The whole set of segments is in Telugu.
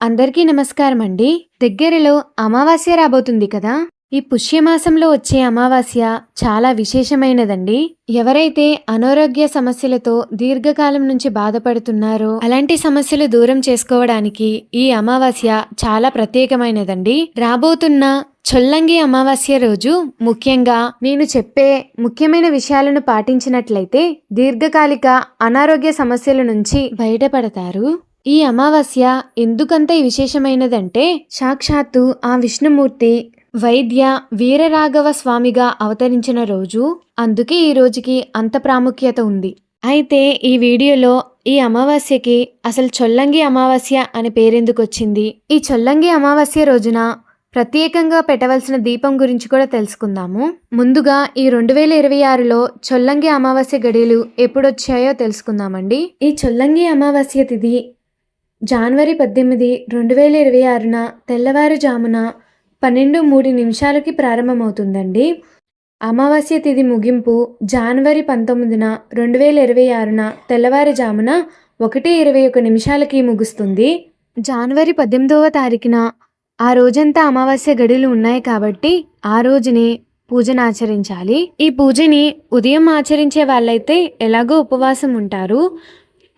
అందరికీ నమస్కారం అండి దగ్గరలో అమావాస్య రాబోతుంది కదా. ఈ పుష్యమాసంలో వచ్చే అమావాస్య చాలా విశేషమైనదండి. ఎవరైతే అనారోగ్య సమస్యలతో దీర్ఘకాలం నుంచి బాధపడుతున్నారో అలాంటి సమస్యలు దూరం చేసుకోవడానికి ఈ అమావాస్య చాలా ప్రత్యేకమైనదండి. రాబోతున్న చొల్లంగి అమావాస్య రోజు ముఖ్యంగా నేను చెప్పే ముఖ్యమైన విషయాలను పాటించినట్లయితే దీర్ఘకాలిక అనారోగ్య సమస్యల నుంచి బయటపడతారు. ఈ అమావాస్య ఎందుకంత విశేషమైనదంటే సాక్షాత్తు ఆ విష్ణుమూర్తి వైద్య వీరరాఘవ స్వామిగా అవతరించిన రోజు అందుకే ఈ రోజుకి అంత ప్రాముఖ్యత ఉంది. అయితే ఈ వీడియోలో ఈ అమావాస్యకి అసలు చొల్లంగి అమావాస్య అనే పేరెందుకు వచ్చింది ఈ చొల్లంగి అమావాస్య రోజున ప్రత్యేకంగా పెట్టవలసిన దీపం గురించి కూడా తెలుసుకుందాము. ముందుగా ఈ రెండు వేల ఇరవై ఆరులో చొల్లంగి అమావాస్య గడియలు ఎప్పుడొచ్చాయో తెలుసుకుందామండి. ఈ చొల్లంగి అమావాస్య తిథి జనవరి పద్దెనిమిది రెండు వేల ఇరవై ఆరున తెల్లవారుజామున పన్నెండు మూడు నిమిషాలకి ప్రారంభమవుతుందండి. అమావాస్య తిథి ముగింపు జనవరి పంతొమ్మిదిన రెండు వేల ఇరవై ఆరున తెల్లవారుజామున ఒకటి ఇరవై ఒక నిమిషాలకి ముగుస్తుంది. జనవరి పద్దెనిమిదవ తారీఖున ఆ రోజంతా అమావాస్య గడులు ఉన్నాయి కాబట్టి ఆ రోజునే పూజను ఆచరించాలి. ఈ పూజని ఉదయం ఆచరించే వాళ్ళైతే ఎలాగో ఉపవాసం ఉంటారు.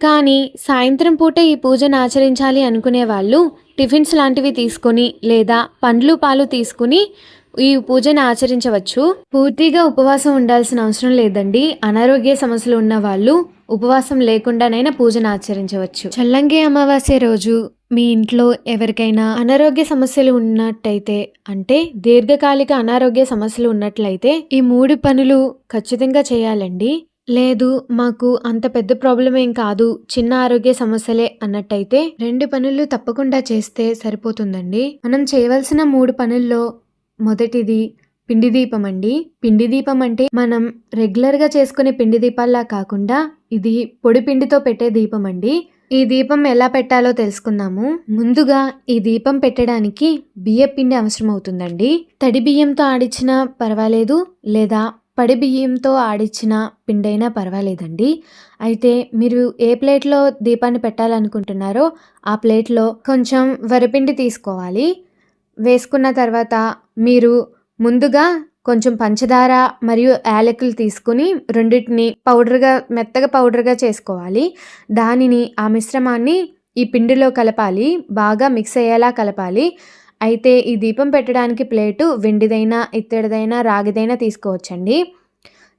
కానీ సాయంత్రం పూట ఈ పూజను ఆచరించాలి అనుకునే వాళ్ళు టిఫిన్స్ లాంటివి తీసుకొని లేదా పండ్లు పాలు తీసుకుని ఈ పూజను ఆచరించవచ్చు. పూర్తిగా ఉపవాసం ఉండాల్సిన అవసరం లేదండి. అనారోగ్య సమస్యలు ఉన్న వాళ్ళు ఉపవాసం లేకుండానైనా పూజను ఆచరించవచ్చు. చల్లంగి అమావాస్య రోజు మీ ఇంట్లో ఎవరికైనా అనారోగ్య సమస్యలు ఉన్నట్టయితే అంటే దీర్ఘకాలిక అనారోగ్య సమస్యలు ఉన్నట్లయితే ఈ మూడు పనులు ఖచ్చితంగా చేయాలండి. లేదు మాకు అంత పెద్ద ప్రాబ్లం ఏం కాదు చిన్న ఆరోగ్య సమస్యలే అన్నట్టయితే రెండు పనులు తప్పకుండా చేస్తే సరిపోతుందండి. మనం చేయవలసిన మూడు పనుల్లో మొదటిది పిండి దీపం అండి. పిండి దీపం అంటే మనం రెగ్యులర్గా చేసుకునే పిండి దీపాల్లా కాకుండా ఇది పొడి పిండితో పెట్టే దీపం అండి. ఈ దీపం ఎలా పెట్టాలో తెలుసుకుందాము. ముందుగా ఈ దీపం పెట్టడానికి బియ్య పిండి అవసరం అవుతుందండి తడి బియ్యంతో ఆడిచ్చినా పర్వాలేదు లేదా పడి బియ్యంతో ఆడిచ్చిన పిండైనా పర్వాలేదండి. అయితే మీరు ఏ ప్లేట్లో దీపాన్ని పెట్టాలనుకుంటున్నారో ఆ ప్లేట్లో కొంచెం వరిపిండి తీసుకోవాలి. వేసుకున్న తర్వాత మీరు ముందుగా కొంచెం పంచదార మరియు యాలకులు తీసుకుని రెండింటిని పౌడర్గా మెత్తగా పౌడర్గా చేసుకోవాలి. దానిని ఆ మిశ్రమాన్ని ఈ పిండిలో కలపాలి. బాగా మిక్స్ అయ్యేలా కలపాలి. అయితే ఈ దీపం పెట్టడానికి ప్లేటు వెండిదైనా ఇత్తడిదైనా రాగిదైనా తీసుకోవచ్చండి.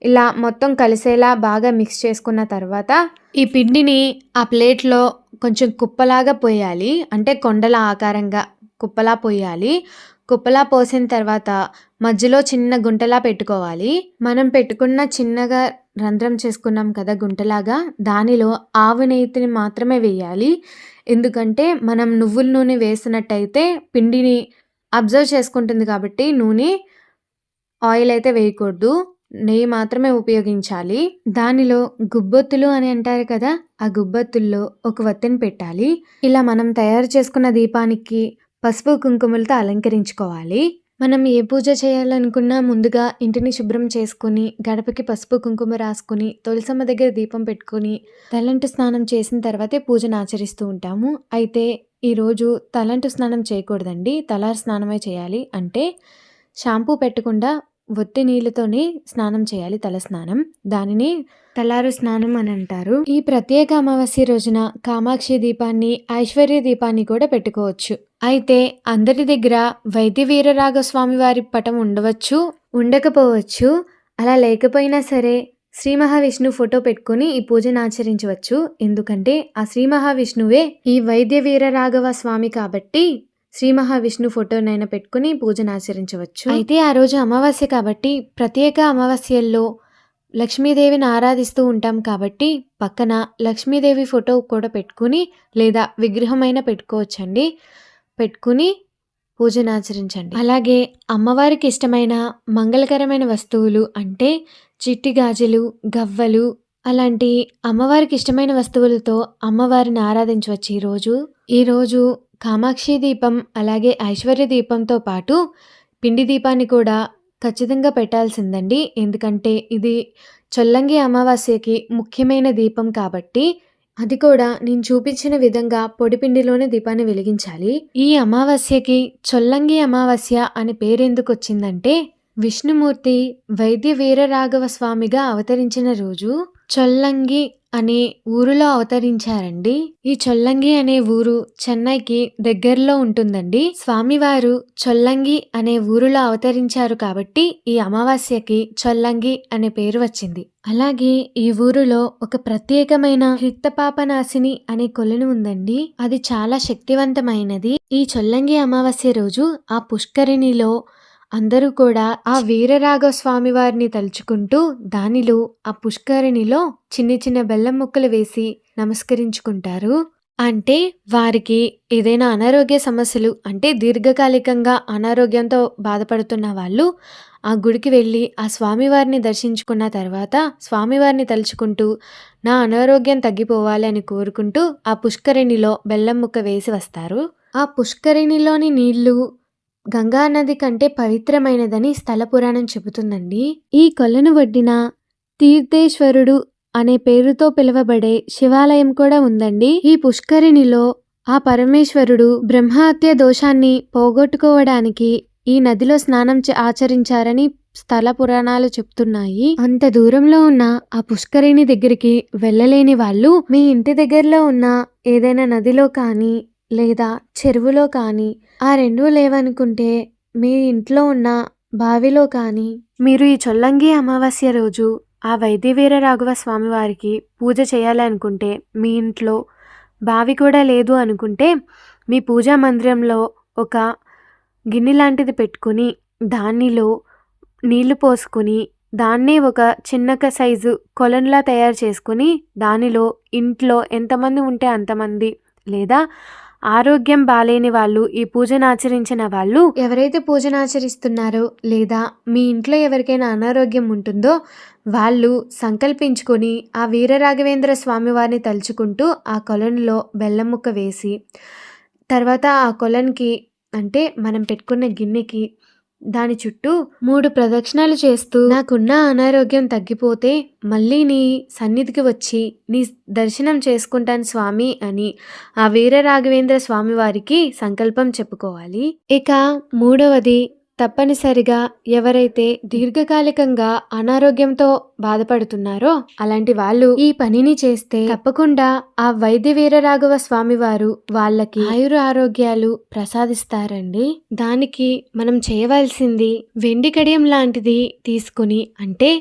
ఇలా మొత్తం కలిసేలా బాగా మిక్స్ చేసుకున్న తర్వాత ఈ పిండిని ఆ ప్లేట్లో కొంచెం కుప్పలాగా పోయాలి. అంటే కొండల ఆకారంగా కుప్పలా పోయాలి. కుప్పలా పోసిన తర్వాత మధ్యలో చిన్న గుంటలా పెట్టుకోవాలి. మనం పెట్టుకున్న చిన్నగా రంధ్రం చేసుకున్నాం కదా గుంటలాగా దానిలో ఆవు నెయ్యిని మాత్రమే వేయాలి. ఎందుకంటే మనం నువ్వుల నూనె వేసినట్టయితే పిండిని అబ్జర్వ్ చేసుకుంటుంది కాబట్టి నూనె ఆయిల్ అయితే వేయకూడదు. నెయ్యి మాత్రమే ఉపయోగించాలి. దానిలో గుబ్బొత్తులు అని అంటారు కదా ఆ గుబ్బొత్తుల్లో ఒక వత్తిని పెట్టాలి. ఇలా మనం తయారు చేసుకున్న దీపానికి పసుపు కుంకుమలతో అలంకరించుకోవాలి. మనం ఏ పూజ చేయాలనుకున్నా ముందుగా ఇంటిని శుభ్రం చేసుకుని గడపకి పసుపు కుంకుమ రాసుకుని తులసమ్మ దగ్గర దీపం పెట్టుకుని తలంటు స్నానం చేసిన తర్వాతే పూజను ఆచరిస్తూ ఉంటాము. అయితే ఈరోజు తలంటు స్నానం చేయకూడదండి. తలార్ స్నానమే చేయాలి. అంటే షాంపూ పెట్టకుండా ఒట్టి నీళ్ళతోనే స్నానం చేయాలి తల స్నానం దానిని తలారు స్నానం అని అంటారు. ఈ ప్రత్యేక అమావాస్య రోజున కామాక్షి దీపాన్ని ఐశ్వర్య దీపాన్ని కూడా పెట్టుకోవచ్చు. అయితే అందరి దగ్గర వైద్య వీరరాఘస్వామి వారి పటం ఉండవచ్చు ఉండకపోవచ్చు. అలా లేకపోయినా సరే శ్రీ మహావిష్ణు ఫోటో పెట్టుకుని ఈ పూజను ఆచరించవచ్చు. ఎందుకంటే ఆ శ్రీ మహావిష్ణువే ఈ వైద్య వీరరాఘవ స్వామి కాబట్టి శ్రీ మహావిష్ణు ఫోటోనైనా పెట్టుకుని పూజను ఆచరించవచ్చు. అయితే ఆ రోజు అమావాస్య కాబట్టి ప్రత్యేక అమావాస్యల్లో లక్ష్మీదేవిని ఆరాధిస్తూ ఉంటాం కాబట్టి పక్కన లక్ష్మీదేవి ఫోటో కూడా పెట్టుకుని లేదా విగ్రహమైన పెట్టుకోవచ్చండి. పెట్టుకుని పూజను ఆచరించండి. అలాగే అమ్మవారికి ఇష్టమైన మంగళకరమైన వస్తువులు అంటే చిట్టి గాజులు గవ్వలు అలాంటి అమ్మవారికి ఇష్టమైన వస్తువులతో అమ్మవారిని ఆరాధించవచ్చు ఈరోజు ఈరోజు కామాక్షి దీపం అలాగే ఐశ్వర్య దీపంతో పాటు పిండి దీపాన్ని కూడా ఖచ్చితంగా పెట్టాల్సిందండి. ఎందుకంటే ఇది చొల్లంగి అమావాస్యకి ముఖ్యమైన దీపం కాబట్టి అది కూడా నేను చూపించిన విధంగా పొడిపిండిలోనే దీపాన్ని వెలిగించాలి. ఈ అమావాస్యకి చొల్లంగి అమావాస్య అనే పేరెందుకు వచ్చిందంటే విష్ణుమూర్తి వైద్య వీరరాఘవ స్వామిగా అవతరించిన రోజు చొల్లంగి అనే ఊరిలో అవతరించారండి. ఈ చొల్లంగి అనే ఊరు చెన్నైకి దగ్గరలో ఉంటుందండి. స్వామివారు చొల్లంగి అనే ఊరిలో అవతరించారు కాబట్టి ఈ అమావాస్యకి చొల్లంగి అనే పేరు వచ్చింది. అలాగే ఈ ఊరిలో ఒక ప్రత్యేకమైన హిత్తపాపనాశిని అనే కొలను ఉందండి. అది చాలా శక్తివంతమైనది. ఈ చొల్లంగి అమావాస్య రోజు ఆ పుష్కరిణిలో అందరూ కూడా ఆ వీరరాఘవ స్వామి వారిని తలుచుకుంటూ దానిలో ఆ పుష్కరిణిలో చిన్న చిన్న బెల్లం ముక్కలు వేసి నమస్కరించుకుంటారు. అంటే వారికి ఏదైనా అనారోగ్య సమస్యలు అంటే దీర్ఘకాలికంగా అనారోగ్యంతో బాధపడుతున్న వాళ్ళు ఆ గుడికి వెళ్ళి ఆ స్వామివారిని దర్శించుకున్న తర్వాత స్వామివారిని తలుచుకుంటూ నా అనారోగ్యం తగ్గిపోవాలి అని కోరుకుంటూ ఆ పుష్కరిణిలో బెల్లం ముక్క వేసి వస్తారు. ఆ పుష్కరిణిలోని నీళ్ళు గంగా నది కంటే పవిత్రమైనదని స్థల పురాణం చెబుతుందండి. ఈ కొలను ఒడ్డిన తీర్థేశ్వరుడు అనే పేరుతో పిలువబడే శివాలయం కూడా ఉందండి. ఈ పుష్కరిణిలో ఆ పరమేశ్వరుడు బ్రహ్మహత్య దోషాన్ని పోగొట్టుకోవడానికి ఈ నదిలో స్నానం ఆచరించారని స్థల పురాణాలు చెప్తున్నాయి. అంత దూరంలో ఉన్న ఆ పుష్కరిణి దగ్గరికి వెళ్ళలేని వాళ్ళు మీ ఇంటి దగ్గరలో ఉన్న ఏదైనా నదిలో కానీ లేదా చెరువులో కానీ ఆ రెండూ లేవనుకుంటే మీ ఇంట్లో ఉన్న బావిలో కానీ మీరు ఈ చొల్లంగి అమావాస్య రోజు ఆ వైద్యవీర రాఘవ స్వామివారికి పూజ చేయాలనుకుంటే మీ ఇంట్లో బావి కూడా లేదు అనుకుంటే మీ పూజా మందిరంలో ఒక గిన్నె లాంటిది పెట్టుకుని దానిలో నీళ్ళు పోసుకొని దాన్నే ఒక చిన్నక సైజు కొలనులా తయారు చేసుకుని దానిలో ఇంట్లో ఎంతమంది ఉంటే అంతమంది లేదా ఆరోగ్యం బాలేని వాళ్ళు ఈ పూజను ఆచరించిన వాళ్ళు ఎవరైతే పూజను ఆచరిస్తున్నారో లేదా మీ ఇంట్లో ఎవరికైనా అనారోగ్యం ఉంటుందో వాళ్ళు సంకల్పించుకొని ఆ వీరరాఘవేంద్ర స్వామి వారిని తలుచుకుంటూ ఆ కొలనులో బెల్లం ముక్క వేసి తర్వాత ఆ కొలన్కి అంటే మనం పెట్టుకున్న గిన్నెకి దాని చుట్టూ మూడు ప్రదక్షిణాలు చేస్తూ నాకున్న అనారోగ్యం తగ్గిపోతే మళ్ళీ నీ సన్నిధికి వచ్చి నీ దర్శనం చేసుకుంటాను స్వామి అని ఆ వీర రాఘవేంద్ర స్వామి వారికి సంకల్పం చెప్పుకోవాలి. ఇక మూడవది తప్పనిసరిగా ఎవరైతే దీర్ఘకాలికంగా అనారోగ్యంతో బాధపడుతున్నారో అలాంటి వాళ్ళు ఈ పనిని చేస్తే తప్పకుండా ఆ వైద్య వీరరాఘవ స్వామి వారు వాళ్ళకి ఆయుర ఆరోగ్యాలు ప్రసాదిస్తారండి. దానికి మనం చేయవలసింది వెండి కడియం లాంటిది తీసుకుని అంటే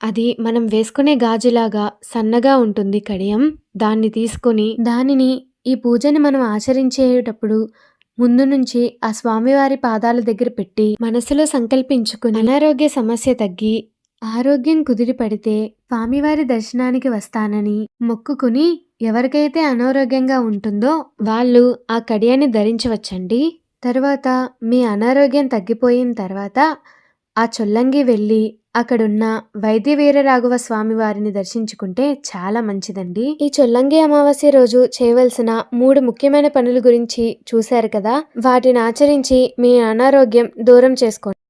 అది మనం వేసుకునే గాజులాగా సన్నగా ఉంటుంది కడియం. దాన్ని తీసుకొని దానిని ఈ పూజని మనం ఆచరించేటప్పుడు ముందు నుంచి ఆ స్వామివారి పాదాల దగ్గర పెట్టి మనసులో సంకల్పించుకుని అనారోగ్య సమస్య తగ్గి ఆరోగ్యం కుదిరి పడితే స్వామివారి దర్శనానికి వస్తానని మొక్కుకుని ఎవరికైతే అనారోగ్యంగా ఉంటుందో వాళ్ళు ఆ కడియాన్ని ధరించవచ్చండి. తర్వాత మీ అనారోగ్యం తగ్గిపోయిన తర్వాత ఆ చొల్లంగి వెళ్ళి అక్కడున్న వైద్య వీరరాఘవ స్వామి వారిని దర్శించుకుంటే చాలా మంచిదండి. ఈ చొల్లంగి అమావాస్య రోజు చేయవలసిన మూడు ముఖ్యమైన పనుల గురించి చూశారు కదా? వాటిని ఆచరించి మీ అనారోగ్యం దూరం చేసుకోండి.